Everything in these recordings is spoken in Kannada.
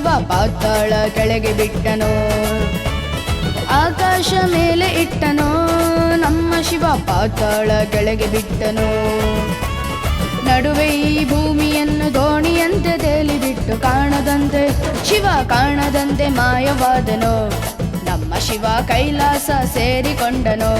ಶಿವ ಪಾತಾಳ ಕೆಳಗೆ ಬಿಟ್ಟನೋ. ಆಕಾಶ ಮೇಲೆ ಇಟ್ಟನೋ. ನಮ್ಮ ಶಿವ ಪಾತಾಳ ಕೆಳಗೆ ಬಿಟ್ಟನೋ. ನಡುವೆ ಈ ಭೂಮಿಯನ್ನು ದೋಣಿಯಂತೆ ತೇಲಿಬಿಟ್ಟು ಕಾಣದಂತೆ, ಶಿವ ಕಾಣದಂತೆ ಮಾಯವಾದನು. ನಮ್ಮ ಶಿವ ಕೈಲಾಸ ಸೇರಿಕೊಂಡನೋ.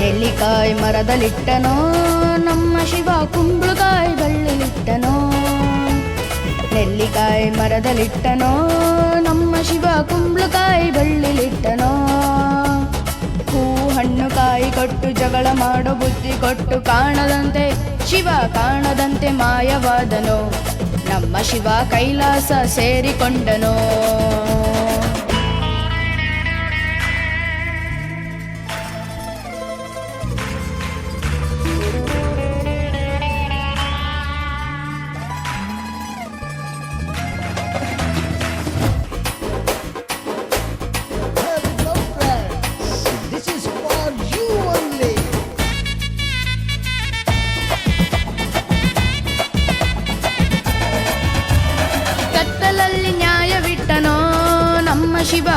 ನೆಲ್ಲಿಕಾಯಿ ಮರದಲ್ಲಿಟ್ಟನೋ, ನಮ್ಮ ಶಿವ ಕುಂಬಳಕಾಯಿ ಬಳ್ಳಿಲಿಟ್ಟನೋ. ನೆಲ್ಲಿಕಾಯಿ ಮರದಲ್ಲಿಟ್ಟನೋ, ನಮ್ಮ ಶಿವ ಕುಂಬಳಕಾಯಿ ಬಳ್ಳಿಲಿಟ್ಟನೋ. ಹೂ ಹಣ್ಣು ಕಾಯಿ ಕೊಟ್ಟು ಜಗಳ ಮಾಡೋ ಬುದ್ಧಿ ಕೊಟ್ಟು ಕಾಣದಂತೆ, ಶಿವ ಕಾಣದಂತೆ ಮಾಯವಾದನೋ. ನಮ್ಮ ಶಿವ ಕೈಲಾಸ ಸೇರಿಕೊಂಡನೋ.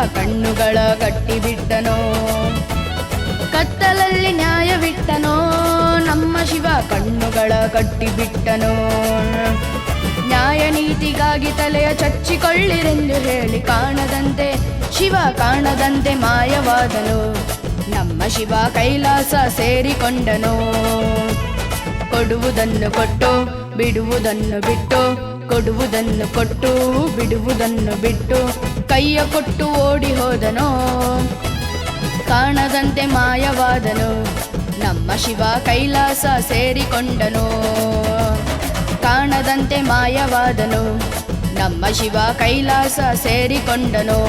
ಕಣ್ಣುಗಳ ಕಟ್ಟಿಬಿಟ್ಟನೋ ಕತ್ತಲಲ್ಲಿ ನ್ಯಾಯವಿಟ್ಟನೋ ನಮ್ಮ ಶಿವ ಕಣ್ಣುಗಳ ಕಟ್ಟಿಬಿಟ್ಟನೋ ನ್ಯಾಯ ನೀತಿಗಾಗಿ ತಲೆಯ ಚಚ್ಚಿಕೊಳ್ಳಿರೆಂದು ಹೇಳಿ ಕಾಣದಂತೆ, ಶಿವ ಕಾಣದಂತೆ ಮಾಯವಾದನು. ನಮ್ಮ ಶಿವ ಕೈಲಾಸ ಸೇರಿಕೊಂಡನು? ಕೊಡುವುದನ್ನು ಕೊಟ್ಟು, ಬಿಡುವುದನ್ನು ಬಿಟ್ಟು, ಕೊಡುವುದನ್ನು ಕೊಟ್ಟು, ಬಿಡುವುದನ್ನು ಬಿಟ್ಟು ಕೈಯ ಕೊಟ್ಟು ಓಡಿ ಹೋದನೋ. ಕಾಣದಂತೆ ಮಾಯವಾದನು. ನಮ್ಮ ಶಿವ ಕೈಲಾಸ ಸೇರಿಕೊಂಡನು. ಕಾಣದಂತೆ ಮಾಯವಾದನು. ನಮ್ಮ ಶಿವ ಕೈಲಾಸ ಸೇರಿಕೊಂಡನು.